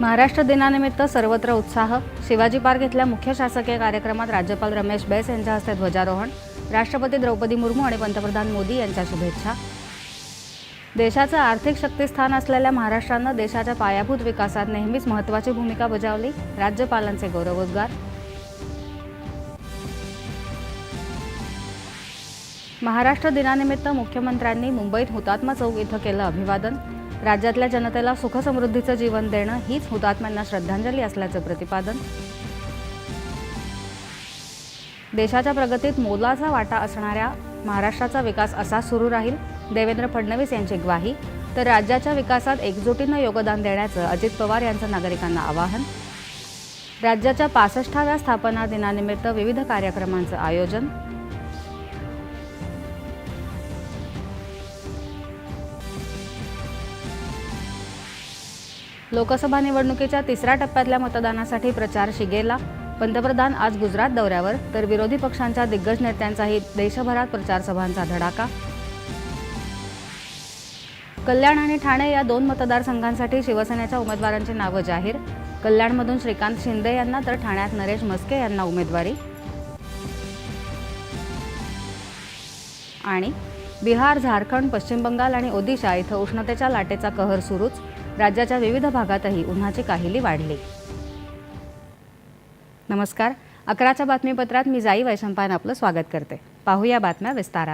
महाराष्ट्र दिनानिमित्त सर्वत्र उत्साह. शिवाजी पार्क इथल्या मुख्य शासकीय कार्यक्रमात राज्यपाल रमेश बैस यांच्या हस्ते ध्वजारोहण राष्ट्रपती द्रौपदी मुर्मू आणि पंतप्रधान मोदी यांच्या शुभेच्छा. देशाचं आर्थिक शक्तीस्थान असलेल्या महाराष्ट्रानं देशाच्या पायाभूत विकासात नेहमीच महत्त्वाची भूमिका बजावली. राज्यपालांचे गौरवोद्गार. महाराष्ट्र दिनानिमित्त मुख्यमंत्र्यांनी मुंबईत हुतात्मा चौक इथं केलं अभिवादन. राज्यातल्या जनतेला सुखसमृद्धीचं जीवन देणं हीच हुतात्म्यांना श्रद्धांजली असल्याचं प्रतिपादन. देशाच्या प्रगतीत मोलाचा वाटा असणाऱ्या महाराष्ट्राचा विकास असा सुरू राहील देवेंद्र फडणवीस यांची ग्वाही तर राज्याच्या विकासात एकजुटीनं योगदान देण्याचं अजित पवार यांचं नागरिकांना आवाहन. राज्याच्या पासष्टाव्या स्थापना दिनानिमित्त विविध कार्यक्रमांचं आयोजन. लोकसभा निवडणुकीच्या तिसऱ्या टप्प्यातल्या मतदानासाठी प्रचार शिगेला. पंतप्रधान आज गुजरात दौऱ्यावर तर विरोधी पक्षांच्या दिग्गज नेत्यांचाही देशभरात प्रचारसभांचा धडाका. कल्याण आणि ठाणे या दोन मतदारसंघांसाठी शिवसेनेच्या उमेदवारांची नावं जाहीर. कल्याणमधून श्रीकांत शिंदे यांना तर ठाण्यात नरेश मस्के यांना उमेदवारी. आणि बिहार झारखंड पश्चिम बंगाल आणि ओदिशा इथं उष्णतेच्या लाटेचा कहर सुरूच. राज्याच्या विविध भागातही उन्हाची काहिली वाढली. नमस्कार. अकराच्या बातमीपत्रात मी जाई वैशंपायन आपलं स्वागत करते. पाहूया बातम्या विस्तारात.